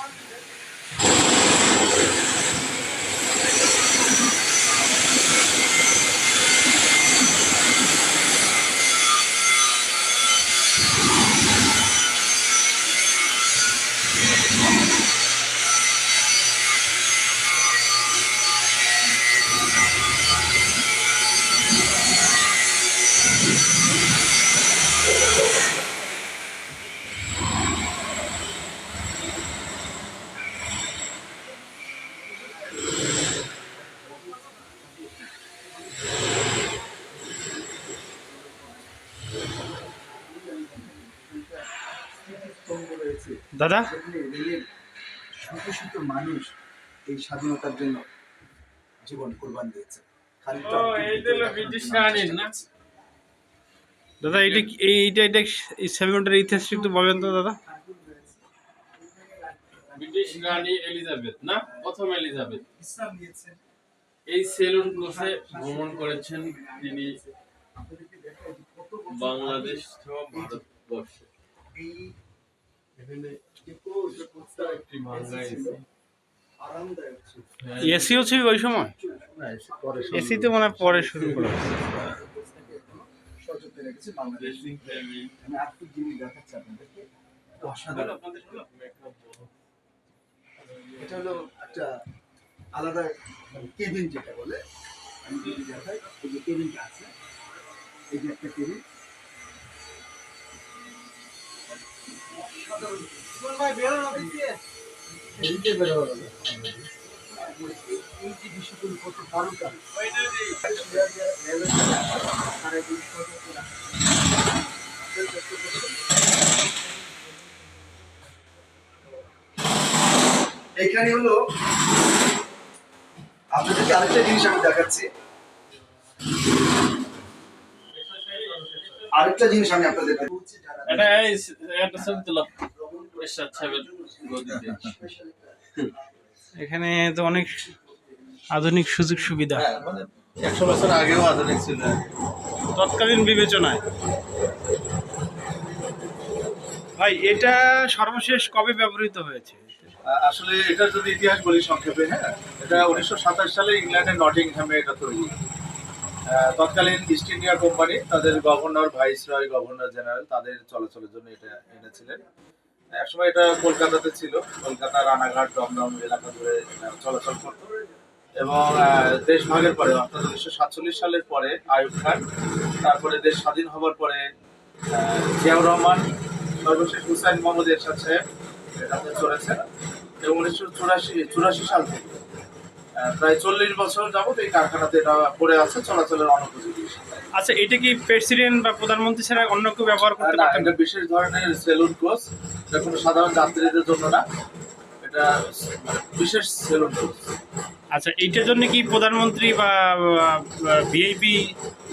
confident দাদা? শত শত মানুষ এই স্বাধীনতার জন্য জীবন দিয়েছে। দাদা এইটা এইটা এটা ইতিহাস একটু বলেন তো দাদা? ব্রিটিশ রানী এলিজাবেথ না? প্রথম এলিজাবেথ। এই সেলুন ক্লোসে ভ্রমণ করেছেন তিনি। বাংলাদেশ ভারতবর্ষে। এসিও ছিল ওই সময়? এসি তো মানে পরে শুরু করা এটা হলো একটা আলাদা কেবিন যেটা বলে আমি যদি দেখাই এই যে কেবিনটা আছে এই যে একটা। এইখানে হলো আপনাদেরকে আরেকটা জিনিস আমি দেখাচ্ছি। আরেকটা জিনিস আমি আপনাদের এটা তুলো। এখানে তো অনেক আধুনিক সুযোগ সুবিধা। হ্যাঁ, মানে একশো বছর আগেও আধুনিক ছিল। তৎকালীন বিবেচনায়। ভাই এটা সর্বশেষ কবে ব্যবহৃত হয়েছে? আসলে এটা যদি ইতিহাস বলি সংক্ষেপে হ্যাঁ এটা উনিশশো সাতাশ সালে ইংল্যান্ডের নটিংহ্যামে এটা তৈরি। তৎকালীন ইস্ট ইন্ডিয়া কোম্পানি তাদের governor viceroy governor general তাদের চলাচলের জন্য এটা এনেছিলেন। একসময় এটা কলকাতাতে ছিল, কলকাতা, রানাঘাট, দমদম এলাকা ধরে চলাচল করতো। এবং দেশ ভাগের পরে, অর্থাৎ উনিশশো সাতচল্লিশ সালের পরে আয়ুব খান, তারপরে দেশ স্বাধীন হবার পরে জিয়াউর রহমান, সর্বশেষ হুসাইন মোহাম্মদ এরশাদ সাহেব এটাতে চলেছেন এবং উনিশশো চুরাশি চুরাশি সাল থেকে। প্রায় চল্লিশ বছর যাবত এই কারখানাতে এটা পড়ে আছে চলাচলের অনুপযোগী আচ্ছা এটা কি প্রেসিডেন্ট বা প্রধানমন্ত্রী ছাড়া অন্য কেউ ব্যবহার করতে না, এটা বিশেষ ধরনের সেলুন ক্লোজ এটা কোনো সাধারণ যাত্রীদের জন্য না। এটা বিশেষ সেলুন ক্লোজ আচ্ছা এইটার জন্য কি প্রধানমন্ত্রী বা ভিআইপি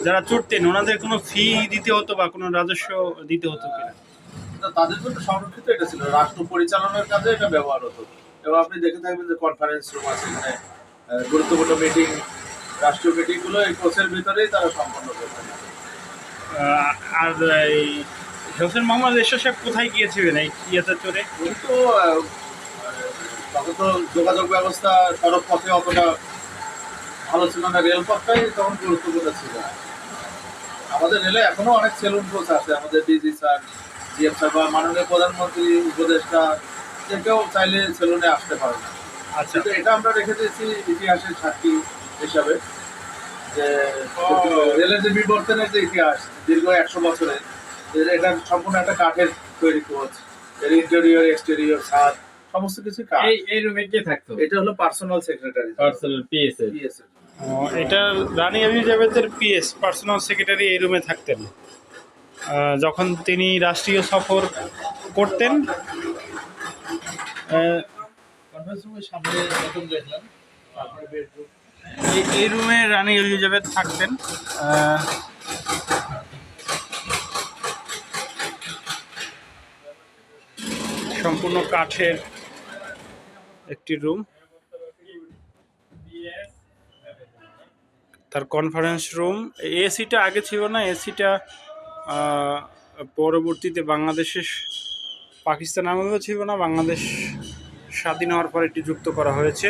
যারা চড়তেন ওনাদের কোনো ফি দিতে হতো বা কোনো রাজস্ব দিতে হতো কিনা তাদের জন্য সংরক্ষিত এটা ছিল। রাষ্ট্র পরিচালনার কাজে এটা ব্যবহার হতো। এবং আপনি দেখে থাকবেন যে কনফারেন্স রুম আছে এখানে গুরুত্বপূর্ণ মিটিং রাষ্ট্রীয় মিটিংগুলো এই কোচের ভিতরেই তারা সম্পন্ন করতেন আর এই হোসেন মোহাম্মদ এরশাদ সাহেব কোথায় গিয়েছিলেন এই ইয়েতে চড়ে? কিন্তু তখন তো যোগাযোগ ব্যবস্থা সড়ক পথে অতটা ভালো ছিল না রেলপথটাই তখন গুরুত্বপূর্ণ ছিল। আমাদের রেলে এখনও অনেক সেলুন কোচ আছে আমাদের ডিজি স্যার জিএম স্যার বা মাননীয় প্রধানমন্ত্রী উপদেষ্টা যে কেউ চাইলে সেলুনে আসতে পারে না। আচ্ছা এটা আমরা রেখে দিয়েছি ইতিহাসের সাক্ষী হিসাবে। যে রেলের যে বিবর্তনের যে ইতিহাস দীর্ঘ একশো বছরের এটা সম্পূর্ণ একটা কাঠের তৈরি কোচ এর ইন্টেরিয়র এক্সটেরিয়র ছাদ সমস্ত কিছু কাঠ। এই এই রুমে কে থাকতো? এটা হলো personal secretary personal PSA PSA এটা রানী এলিজাবেথের পিএস পার্সোনাল সেক্রেটারি এই রুমে থাকতেন। যখন তিনি রাষ্ট্রীয় সফর করতেন এই রুমে রানী এলিজাবেথ থাকতেন। সম্পূর্ণ কাঠের একটি রুম তার কনফারেন্স রুম এসিটা আগে ছিল না এসিটা পরবর্তীতে বাংলাদেশের, পাকিস্তান আমলেও ছিল না, বাংলাদেশ স্বাধীন হওয়ার পর এটি যুক্ত করা হয়েছে।